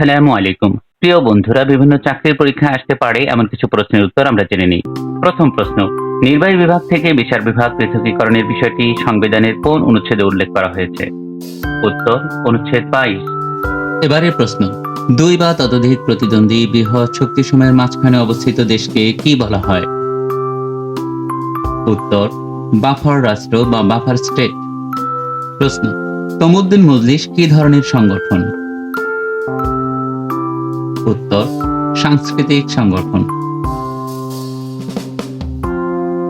আসসালামু আলাইকুম। প্রিয় বন্ধুরা, বিভিন্ন চাকরির পরীক্ষা আসতে পারে এমন কিছু প্রশ্নের উত্তর আমরা জেনে নিই। প্রথম প্রশ্ন, নির্বাহী বিভাগ থেকে বিচার বিভাগ পৃথকীকরণের বিষয়টি সংবিধানের কোন অনুচ্ছেদে উল্লেখ করা হয়েছে? উত্তর, অনুচ্ছেদ বাইশ। এবারের প্রশ্ন, দুই বা ততোধিক প্রতিদ্বন্দ্বী বৃহৎ শক্তিসমূহের মাঝখানে অবস্থিত দেশকে কি বলা হয়? উত্তর, বাফার রাষ্ট্র বা বাফার স্টেট। প্রশ্ন, তমুদ্দিন মজলিস কি ধরনের সংগঠন? উত্তর, সাংস্কৃতিক সংগঠন।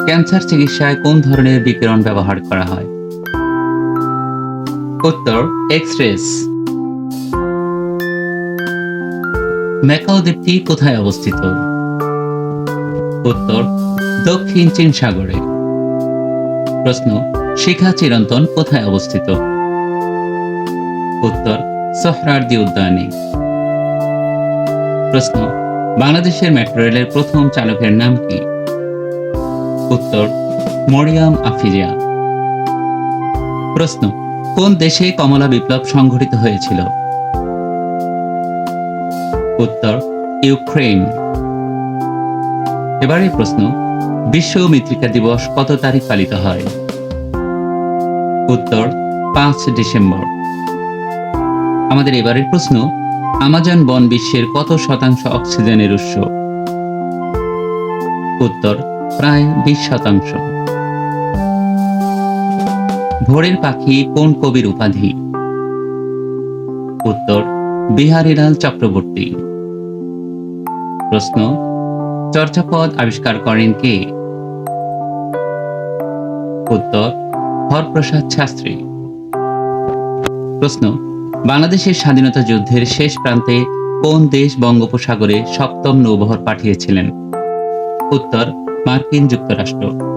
ক্যান্সার চিকিৎসায় কোন ধরনের বিকিরণ ব্যবহার করা হয়? উত্তর এক্স রেস ম্যাকাও দ্বীপটি কোথায় অবস্থিত? উত্তর, দক্ষিণ চীন সাগরে। প্রশ্ন, শিখা চিরন্তন কোথায় অবস্থিত? উত্তর সোহরার্দি উদ্যানে। প্রশ্ন, বাংলাদেশের মেট্রো রেলের প্রথম চালকের নাম কি? উত্তর, মরিয়াম আফিজিয়া প্রশ্ন, কোন দেশে কমলা বিপ্লব সংঘটিত হয়েছিল? উত্তর ইউক্রেন এবারে প্রশ্ন, বিশ্ব মৃত্তিকা দিবস কত তারিখ পালিত হয়? উত্তর, পাঁচ ডিসেম্বর। আমাদের এবারের প্রশ্ন আমাজন বন বিশ্বের কত শতাংশ অক্সিজেনের উৎস? উত্তর, প্রায় বিশ শতাংশ। ভোরের পাখি কোন কবির উপাধি? উত্তর বিহারীলাল চক্রবর্তী। প্রশ্ন চর্চাপদ আবিষ্কার করেন কে? উত্তর, হরপ্রসাদ শাস্ত্রী। প্রশ্ন বাংলাদেশের স্বাধীনতা যুদ্ধের শেষ প্রান্তে কোন দেশ বঙ্গোপসাগরে সপ্তম নৌবহর পাঠিয়েছিলেন? উত্তর মার্কিন যুক্তরাষ্ট্র।